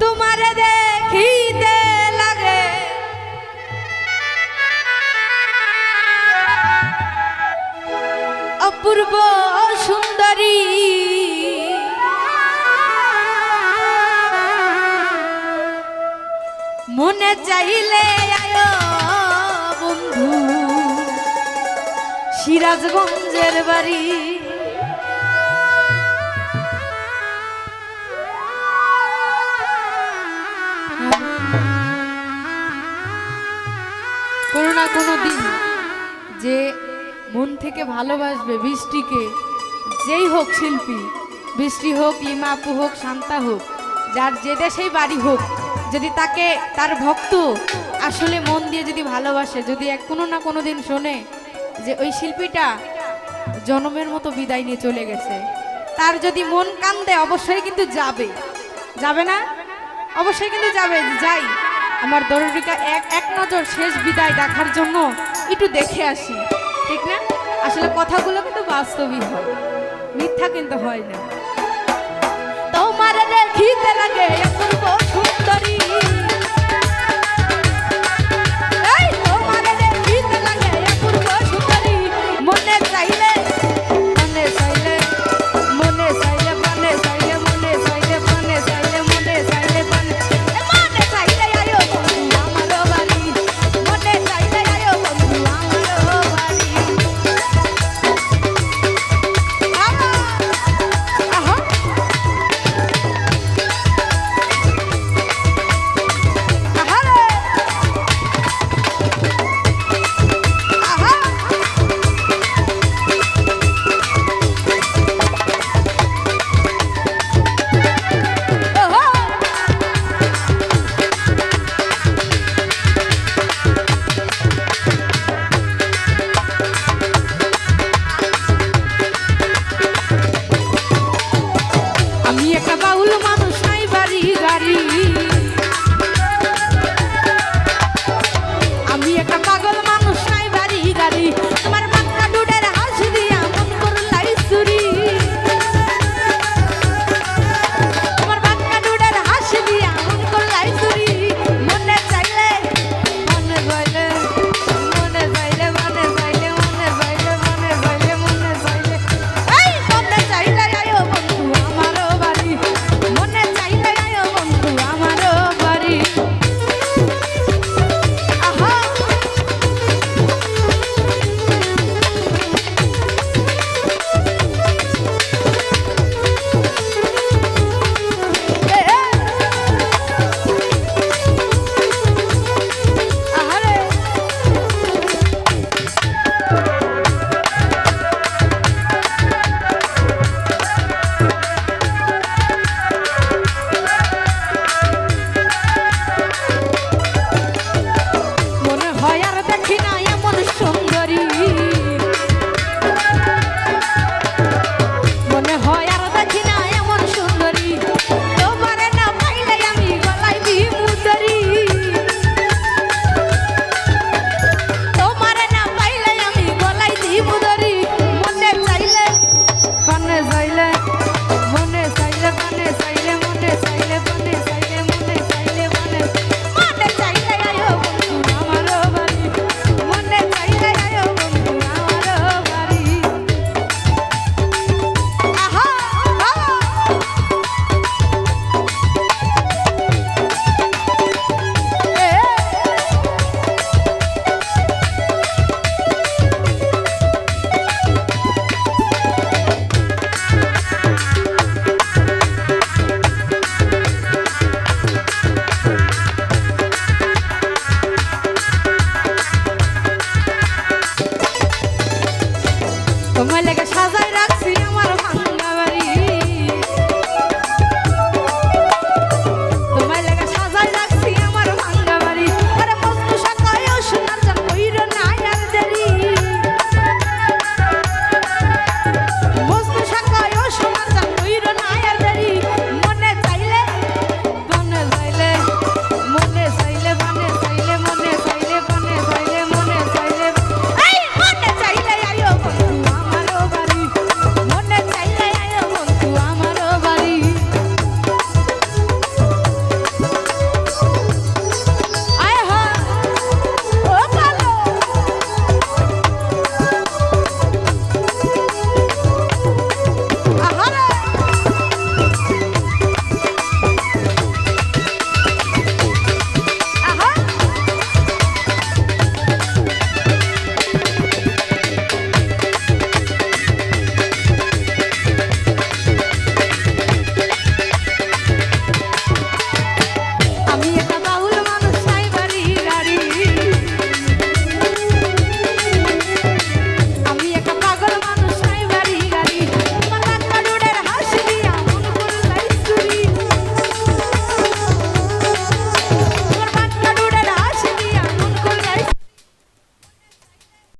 তোমারে দেখিতে লাগে। অপূর্ব সুন্দরী। মনে চাইলে আয়ো বন্ধু। সিরাজগঞ্জের বাড়ি। কোনো দিন যে মন থেকে ভালোবাসবে বৃষ্টিকে, যেই হোক শিল্পী, বৃষ্টি হোক, লিমা আপু হোক, শান্তা হোক, যার যে দেশেই বাড়ি হোক, যদি তাকে, তার ভক্ত আসলে মন দিয়ে যদি ভালোবাসে, যদি এক কোনো না কোনো দিন শোনে যে ওই শিল্পীটা জনমের মতো বিদায় নিয়ে চলে গেছে, তার যদি মন কান্দে, অবশ্যই কিন্তু যাবে। যাবে না? অবশ্যই কিন্তু যাবে, যাই। আমার দরদিকা এক এক নজর শেষ বিদায় দেখার জন্য একটু দেখে আসি, ঠিক না? আসলে কথাগুলো কিন্তু বাস্তবই হয়, মিথ্যা কিন্তু হয় না। তোমার দেখিতে লাগে অপূর্ব তোমার লেগে সাজাই রাখ